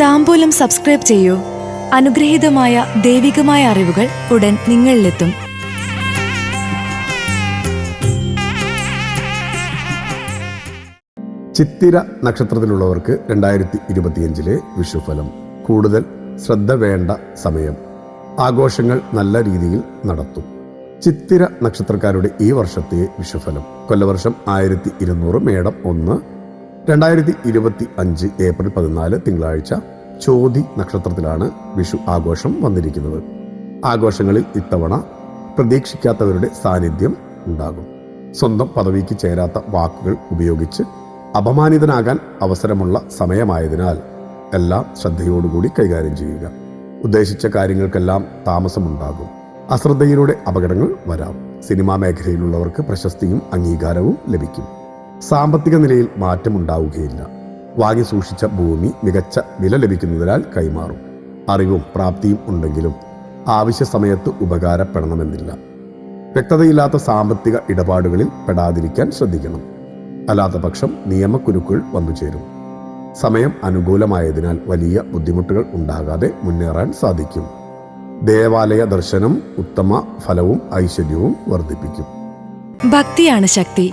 താമ്പൂലം subscribe ചെയ്യൂ. അനുഗ്രഹീതമായ ദൈവികമായ അറിവുകൾ ഉടൻ നിങ്ങളിലെത്തും. ചിത്തിര നക്ഷത്രത്തിലുള്ളവർക്ക് രണ്ടായിരത്തി ഇരുപത്തിയഞ്ചിലെ വിഷുഫലം. കൂടുതൽ ശ്രദ്ധ വേണ്ട സമയം. ആഘോഷങ്ങൾ നല്ല രീതിയിൽ നടത്തും. ചിത്തിര നക്ഷത്രക്കാരുടെ ഈ വർഷത്തെ വിഷുഫലം. കൊല്ലവർഷം ആയിരത്തി ഇരുന്നൂറ് മേടം ഒന്ന് രണ്ടായിരത്തി ഇരുപത്തി അഞ്ച് ഏപ്രിൽ പതിനാല് തിങ്കളാഴ്ച ചോതി നക്ഷത്രത്തിലാണ് വിഷു ആഘോഷം വന്നിരിക്കുന്നത്. ആഘോഷങ്ങളിൽ ഇത്തവണ പ്രതീക്ഷിക്കാത്തവരുടെ സാന്നിധ്യം ഉണ്ടാകും. സ്വന്തം പദവിക്ക് ചേരാത്ത വാക്കുകൾ ഉപയോഗിച്ച് അപമാനിതനാകാൻ അവസരമുള്ള സമയമായതിനാൽ എല്ലാം ശ്രദ്ധയോടുകൂടി കൈകാര്യം ചെയ്യുക. ഉദ്ദേശിച്ച കാര്യങ്ങൾക്കെല്ലാം താമസമുണ്ടാകും. അശ്രദ്ധയിലൂടെ അപകടങ്ങൾ വരാം. സിനിമാ മേഖലയിലുള്ളവർക്ക് പ്രശസ്തിയും അംഗീകാരവും ലഭിക്കും. സാമ്പത്തിക നിലയിൽ മാറ്റമുണ്ടാവുകയില്ല. വാങ്ങി സൂക്ഷിച്ച ഭൂമി മികച്ച വില ലഭിക്കുന്നതിനാൽ കൈമാറും. അറിവും പ്രാപ്തിയും ഉണ്ടെങ്കിലും ആവശ്യ സമയത്ത് ഉപകാരപ്പെടണമെന്നില്ല. വ്യക്തതയില്ലാത്ത സാമ്പത്തിക ഇടപാടുകളിൽ പെടാതിരിക്കാൻ ശ്രദ്ധിക്കണം. അല്ലാത്ത പക്ഷം നിയമക്കുരുക്കുകൾ വന്നു ചേരും. സമയം അനുകൂലമായതിനാൽ വലിയ ബുദ്ധിമുട്ടുകൾ ഉണ്ടാകാതെ മുന്നേറാൻ സാധിക്കും. ദേവാലയ ദർശനം ഉത്തമ ഫലവും ഐശ്വര്യവും വർദ്ധിപ്പിക്കും. ഭക്തിയാണ് ശക്തി.